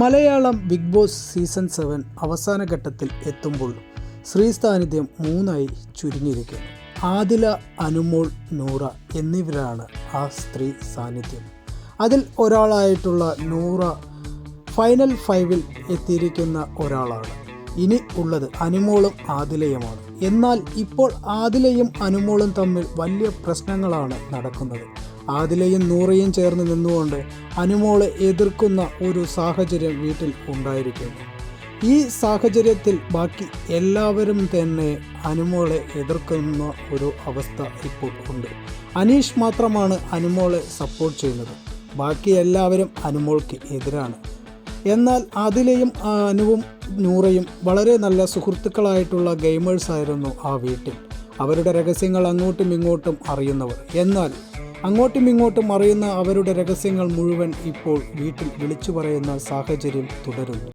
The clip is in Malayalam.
Malayalam Bigg Boss season seven അവസാന ഘട്ടത്തിൽ എത്തുമ്പോൾ സ്ത്രീ സാന്നിധ്യം മൂന്നായി ചുരുങ്ങിയിരിക്കുന്നു. ആദില അനുമോൾ നൂറ എന്നിവരാണ് ആ സ്ത്രീ സാന്നിധ്യം. അതിൽ ഒരാളായിട്ടുള്ള നൂറ ഫൈനൽ ഫൈവിൽ എത്തിയിരിക്കുന്ന ഒരാളാണ്. ഇനി ഉള്ളത് അനുമോളും ആദിലയുമാണ്. എന്നാൽ ഇപ്പോൾ ആദിലയും അനുമോളും തമ്മിൽ വലിയ പ്രശ്നങ്ങളാണ് നടക്കുന്നത്. ആദിലയും നൂറയും ചേർന്ന് നിന്നുകൊണ്ട് അനുമോളെ എതിർക്കുന്ന ഒരു സാഹചര്യം വീട്ടിൽ ഉണ്ടായിരിക്കുന്നു. ഈ സാഹചര്യത്തിൽ ബാക്കി എല്ലാവരും തന്നെ അനുമോളെ എതിർക്കുന്ന ഒരു അവസ്ഥ ഇപ്പോൾ ഉണ്ട്. അനീഷ് മാത്രമാണ് അനുമോളെ സപ്പോർട്ട് ചെയ്യുന്നത്. ബാക്കി എല്ലാവരും അനുമോൾക്ക് എതിരാണ്. എന്നാൽ അതിലെയും അനുവും നൂറയും വളരെ നല്ല സുഹൃത്തുക്കളായിട്ടുള്ള ഗെയിമേഴ്സ് ആയിരുന്നു ആ വീട്ടിൽ. അവരുടെ രഹസ്യങ്ങൾ അങ്ങോട്ടും ഇങ്ങോട്ടും അറിയുന്നവർ. എന്നാൽ അങ്ങോട്ടും ഇങ്ങോട്ടും അറിയുന്ന അവരുടെ രഹസ്യങ്ങൾ മുഴുവൻ ഇപ്പോൾ വീട്ടിൽ വിളിച്ചു പറയുന്ന സാഹചര്യം തുടരുന്നു.